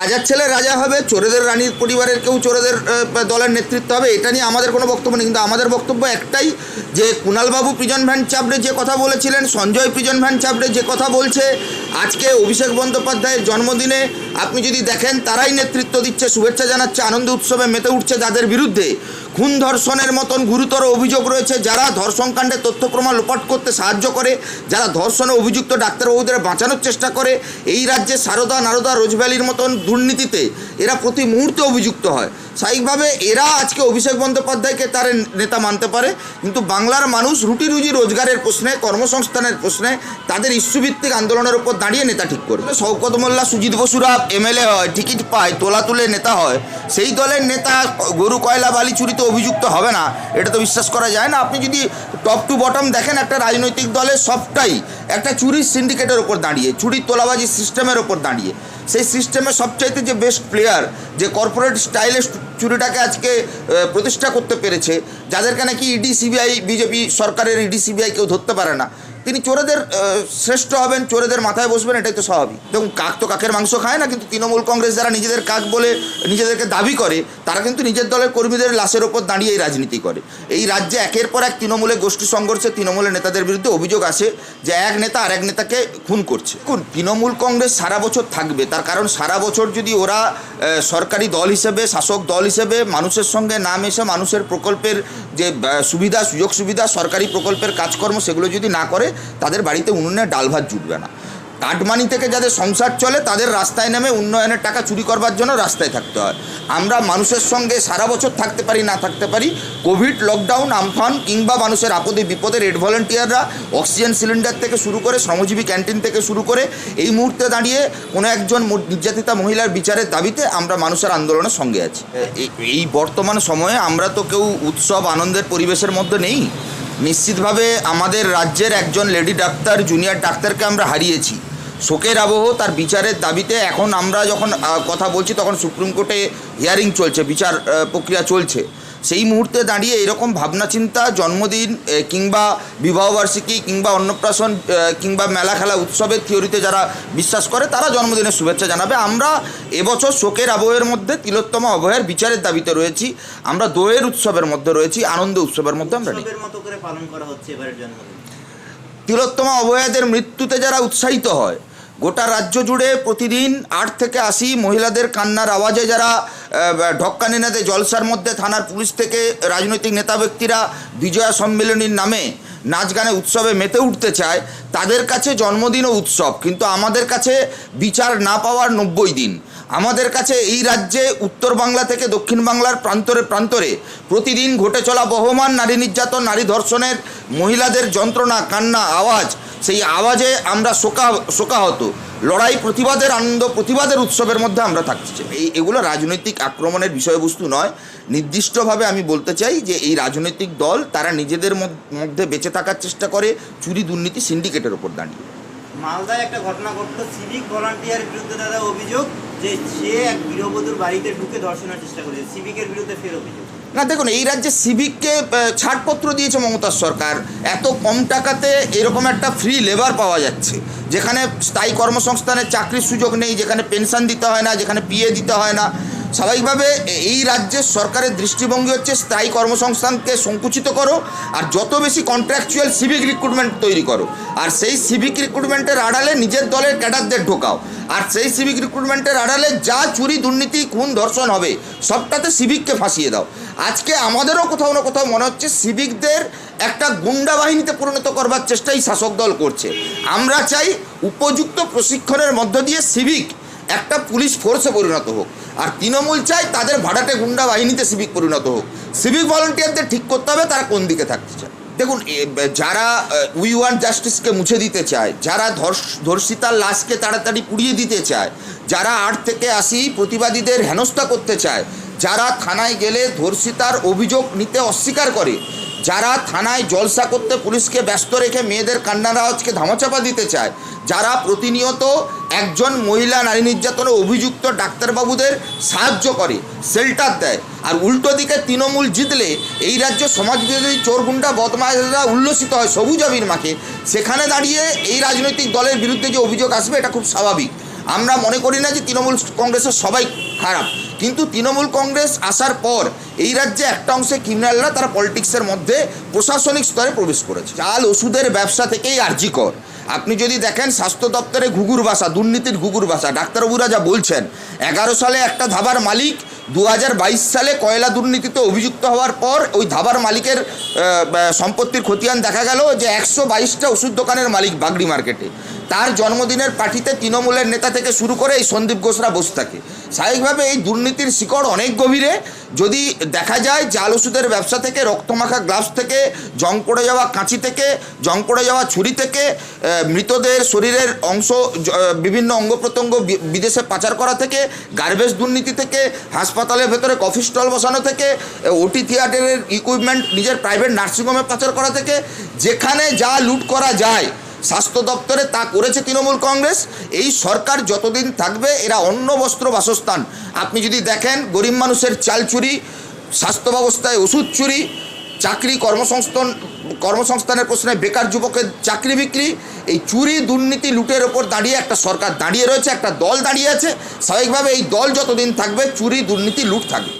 রাজার ছেলে রাজা হবে, চোরেদের রানীর পরিবারের কেউ চোরেদের দলের নেতৃত্ব হবে, এটা নিয়ে আমাদের কোনো বক্তব্য নেই। কিন্তু আমাদের বক্তব্য একটাই, যে কুণালবাবু প্রিজন ভ্যান চাপড়ে যে কথা বলেছিলেন, সঞ্জয় প্রিজন ভ্যান চাপড়ে যে কথা বলছে, আজকে অভিষেক বন্দ্যোপাধ্যায়ের জন্মদিনে আপনি যদি দেখেন, তারাই নেতৃত্ব দিচ্ছে, শুভেচ্ছা জানাচ্ছে, আনন্দ উৎসবে মেতে উঠছে তাদের বিরুদ্ধে। খুন ধর্ষণের মতন গুরুতর অভিযোগ রয়েছে, যারা ধর্ষণকাণ্ডে তথ্য প্রমাণ লোপাট করতে সাহায্য করে, যারা ধর্ষণে অভিযুক্ত ডাক্তারবাবুদের বাঁচানোর চেষ্টা করে, এই রাজ্যে সারদা নারদা রোজভ্যালির মতন দুর্নীতিতে এরা প্রতি মুহূর্তে অভিযুক্ত হয়। স্বাভাবিকভাবে এরা আজকে অভিষেক বন্দ্যোপাধ্যায়কে তার নেতা মানতে পারে, কিন্তু বাংলার মানুষ রুটি রুজি রোজগারের প্রশ্নে, কর্মসংস্থানের প্রশ্নে তাদের ইস্যুভিত্তিক আন্দোলনের উপর দাঁড়িয়ে নেতা ঠিক করবে। শওকত মোল্লা, সুজিত বসুরা এমএলএ হয়, টিকিট পায় তোলা তুলে নেতা হয়, সেই দলের নেতা গরু, কয়লা, বালি চুরিতে অভিযুক্ত হবে না, এটা তো বিশ্বাস করা যায় না। আপনি যদি টপ টু বটম দেখেন, একটা রাজনৈতিক দলের সবটাই একটা চুরির সিন্ডিকেটের ওপর দাঁড়িয়ে, চুরির তোলাবাজি সিস্টেমের ওপর দাঁড়িয়ে। সেই সিস্টেমে সবচাইতে যে বেস্ট প্লেয়ার যে কর্পোরেট স্টাইলে চুরিটাকে আজকে প্রতিষ্ঠা করতে পেরেছে, যাদেরকে নাকি ইডি সিবিআই বিজেপি সরকারের ইডি সিবিআই কেউ ধরতে পারে না। তিনি চোরেদের শ্রেষ্ঠ হবেন, চোরেদের মাথায় বসবেন, এটাই তো স্বাভাবিক। দেখুন, কাক তো কাকের মাংস খায় না, কিন্তু তৃণমূল কংগ্রেস যারা নিজেদের কাক বলে, নিজেদেরকে দাবি করে, তারা কিন্তু নিজের দলের কর্মীদের লাশের ওপর দাঁড়িয়ে এই রাজনীতি করে। এই রাজ্যে একের পর এক তৃণমূলের গোষ্ঠী সংঘর্ষে তৃণমূলের নেতাদের বিরুদ্ধে অভিযোগ আসে যে এক নেতা আর এক নেতাকে খুন করছে। কোন তৃণমূল কংগ্রেস সারা বছর থাকবে, তার কারণ সারা বছর যদি ওরা সরকারি দল হিসেবে, শাসক দল হিসেবে মানুষের সঙ্গে না মেশে মানুষের প্রকল্পের যে সুবিধা, সুযোগ সুবিধা, সরকারি প্রকল্পের কাজকর্ম সেগুলো যদি না করে তাদের বাড়িতে উনুনে ডাল ভাত জুটবে না। কাটমানি থেকে যাদের সংসার চলে, তাদের রাস্তায় নেমে উন্নয়নের টাকা চুরি করবার জন্য রাস্তায় থাকতে হয়। আমরা মানুষের সঙ্গে সারা বছর থাকতে পারি, না থাকতে পারি, কোভিড লকডাউন আমফান কিংবা মানুষের আপদে বিপদে রেড ভলেন্টিয়াররা অক্সিজেন সিলিন্ডার থেকে শুরু করে, শ্রমজীবী ক্যান্টিন থেকে শুরু করে, এই মুহূর্তে দাঁড়িয়ে কোনো একজন নির্যাতিতা মহিলার বিচারের দাবিতে আমরা মানুষের আন্দোলনের সঙ্গে আছি। এই বর্তমান সময়ে আমরা তো কেউ উৎসব, আনন্দের পরিবেশের মধ্যে নেই। নিশ্চিতভাবে আমাদের রাজ্যের একজন লেডি ডাক্তার, জুনিয়র ডাক্তারকে আমরা হারিয়েছি। শোকের আবহ তার বিচারের দাবিতে এখন আমরা যখন কথা বলছি, তখন সুপ্রিম কোর্টে হিয়ারিং চলছে, বিচার প্রক্রিয়া চলছে। সেই মুহূর্তে দাঁড়িয়ে এরকম ভাবনা চিন্তা জন্মদিন কিংবা বিবাহবার্ষিকী কিংবা অন্নপ্রাশন কিংবা মেলা খেলা উৎসবের থিওরিতে যারা বিশ্বাস করে তারা জন্মদিনের শুভেচ্ছা জানাবে। আমরা এবছর শোকের আবহের মধ্যে তিলোত্তমা অভয়ের বিচারের দাবিতে রয়েছি। আমরা দোয়ের উৎসবের মধ্যে রয়েছি আনন্দ উৎসবের মধ্যে আমরা নেই। তিলোত্তমা অভয়াদের মৃত্যুতে যারা উৎসাহিত হয় গোটা রাজ্য জুড়ে প্রতিদিন আট থেকে আশি মহিলাদের কান্নার আওয়াজে যারা ঢক্কানি নেতে জলসার মধ্যে থানার পুলিশ থেকে রাজনৈতিক নেতা ব্যক্তিরা বিজয়া সম্মেলনীর নামে নাচ গানে উৎসবে মেতে উঠতে চায়, তাদের কাছে জন্মদিনও উৎসব। কিন্তু আমাদের কাছে বিচার না পাওয়ার নব্বই দিন। আমাদের কাছে এই রাজ্যে উত্তর বাংলা থেকে দক্ষিণ বাংলার প্রান্তরে প্রান্তরে প্রতিদিন ঘটে চলা বহমান নারী নির্যাতন, নারী ধর্ষণের মহিলাদের যন্ত্রণা, কান্না, আওয়াজ সেই আওয়াজে আমরা শোকা, শোকাহত। লড়াই প্রতিবাদের আনন্দ, প্রতিবাদের উৎসবের মধ্যে আমরা থাকছি। এই, এগুলো রাজনৈতিক আক্রমণের বিষয়বস্তু নয়। নির্দিষ্টভাবে আমি বলতে চাই যে এই রাজনৈতিক দল তারা নিজেদের মধ্যে বেঁচে থাকার চেষ্টা করে, চুরি দুর্নীতি সিন্ডিকেটের ওপর দাঁড়িয়ে। মালদায় একটা ঘটনা ঘটলো। সিভিক ভলান্টিয়ার বিরুদ্ধে দাদা অভিযোগ। যে সে এক গৃহবধূর বাড়িতে ঢুকে ধর্ষণের চেষ্টা করেছে, সিভিকের বিরুদ্ধে ফের অভিযোগ। না, দেখুন, এই রাজ্যে সিভিককে ছাড়পত্র দিয়েছে মমতার সরকার। এত কম টাকাতে এরকম একটা ফ্রি লেবার পাওয়া যাচ্ছে, যেখানে স্থায়ী কর্মসংস্থানের চাকরির সুযোগ নেই, যেখানে পেনশন দিতে হয় না, যেখানে পিএ দিতে হয় না। স্বাভাবিকভাবে এই রাজ্যের সরকারের দৃষ্টিভঙ্গি হচ্ছে স্থায়ী কর্মসংস্থানকে সংকুচিত করো আর যত বেশি কন্ট্রাকচুয়াল সিভিক রিক্রুটমেন্ট তৈরি করো। আর সেই সিভিক রিক্রুটমেন্টের আড়ালে নিজের দলের ক্যাডারদের ঢোকাও। আর সেই সিভিক রিক্রুটমেন্টের আড়ালে যা চুরি, দুর্নীতি, খুন, ধর্ষণ হবে, সবটাতে সিভিককে ফাঁসিয়ে দাও। আজকে আমাদেরও কোথাও না কোথাও মনে হচ্ছে সিভিকদের একটা গুন্ডা বাহিনীতে পরিণত করবার চেষ্টাই শাসক দল করছে। আমরা চাই উপযুক্ত প্রশিক্ষণের মধ্য দিয়ে সিভিক একটা পুলিশ ফোর্সে পরিণত হোক। আর তৃণমূল চাই তাদের ভাড়াটে গুন্ডা বাহিনীতে সিভিক পরিণত হোক। সিভিক ভলেন্টিয়ারদের ঠিক করতে হবে, তারা কোন দিকে থাকতে চায়? দেখুন যারা উই ওয়ান জাস্টিসকে মুছে দিতে চায়, যারা ধর্ষ- ধর্ষিতার লাশকে তাড়াতাড়ি পুড়িয়ে দিতে চায়, যারা আট থেকে আশি প্রতিবাদীদের হেনস্থা করতে চায়, যারা থানায় গেলে ধর্ষিতার অভিযোগ নিতে অস্বীকার করে যারা থানায় জলসা করতে পুলিশকে ব্যস্ত রেখে মেয়েদের কান্নার আওয়াজকে ধামাচাপা দিতে চায়, যারা প্রতিনিয়ত একজন মহিলা নারী নির্যাতনে অভিযুক্ত ডাক্তারবাবুদের সাহায্য করে, শেল্টার দেয় আর উল্টো দিকে তৃণমূল জিতলে এই রাজ্য সমাজবিরোধী চোরগুন্ডা বদমাশরা উল্লসিত হয় সবুজ আবির মাকে সেখানে দাঁড়িয়ে এই রাজনৈতিক দলের বিরুদ্ধে যে অভিযোগ আসবে এটা খুব স্বাভাবিক। আমরা মনে করি না যে তৃণমূল কংগ্রেসের সবাই খারাপ, কিন্তু তৃণমূল কংগ্রেস আসার পর এই রাজ্যে একটা অংশে ক্রিমিনালরা তারা পলিটিক্সের মধ্যে প্রশাসনিক স্তরে প্রবেশ করেছে। চাল, ওষুধের ব্যবসা থেকেই আর্জিকর আপনি যদি দেখেন, স্বাস্থ্য দপ্তরে ঘুঘুর বাসা, দুর্নীতির ঘুঘুর বাসা, ডাক্তারবাবুরা যা বলছেন, এগারো সালে একটা ধাবার মালিক দু হাজার বাইশ সালে কয়লা দুর্নীতিতে অভিযুক্ত হওয়ার পর ওই ধাবার মালিকের সম্পত্তির খতিয়ান দেখা গেল যে একশো বাইশটা ওষুধ দোকানের মালিক বাগড়ি মার্কেটে। তার জন্মদিনের পার্টিতে তৃণমূলের নেতা থেকে শুরু করে এই সন্দীপ ঘোষরা বসে থাকে। স্বাভাবিকভাবে এই দুর্নীতির শিকড় অনেক গভীরে। যদি দেখা যায় জাল ওষুধের ব্যবসা থেকে, রক্তমাখা গ্লাভস থেকে, জং পড়ে যাওয়া কাঁচি থেকে, জং পড়ে যাওয়া ছুরি থেকে মৃতদের শরীরের অংশ বিভিন্ন অঙ্গ প্রত্যঙ্গ বিদেশে পাচার করা থেকে, গার্বেজ দুর্নীতি থেকে, হাসপাতালের ভেতরে কফি স্টল বসানো থেকে ওটি থিয়েটারের ইকুইপমেন্ট নিজের প্রাইভেট নার্সিংহোমে পাচার করা থেকে, যেখানে যা লুট করা যায় স্বাস্থ্য দপ্তরে তা করেছে তৃণমূল কংগ্রেস। এই সরকার যতদিন থাকবে, এরা অন্ন, বস্ত্র, বাসস্থান। আপনি যদি দেখেন, গরিব মানুষের চাল চুরি, স্বাস্থ্য ব্যবস্থায় ওষুধ চুরি, চাকরি, কর্মসংস্থান, কর্মসংস্থানের প্রশ্নে বেকার যুবকের চাকরি বিক্রি, এই চুরি, দুর্নীতি, লুটের ওপর দাঁড়িয়ে একটা সরকার দাঁড়িয়ে রয়েছে, একটা দল দাঁড়িয়ে আছে। স্বাভাবিকভাবে এই দল যতদিন থাকবে, চুরি, দুর্নীতি, লুট থাকবে।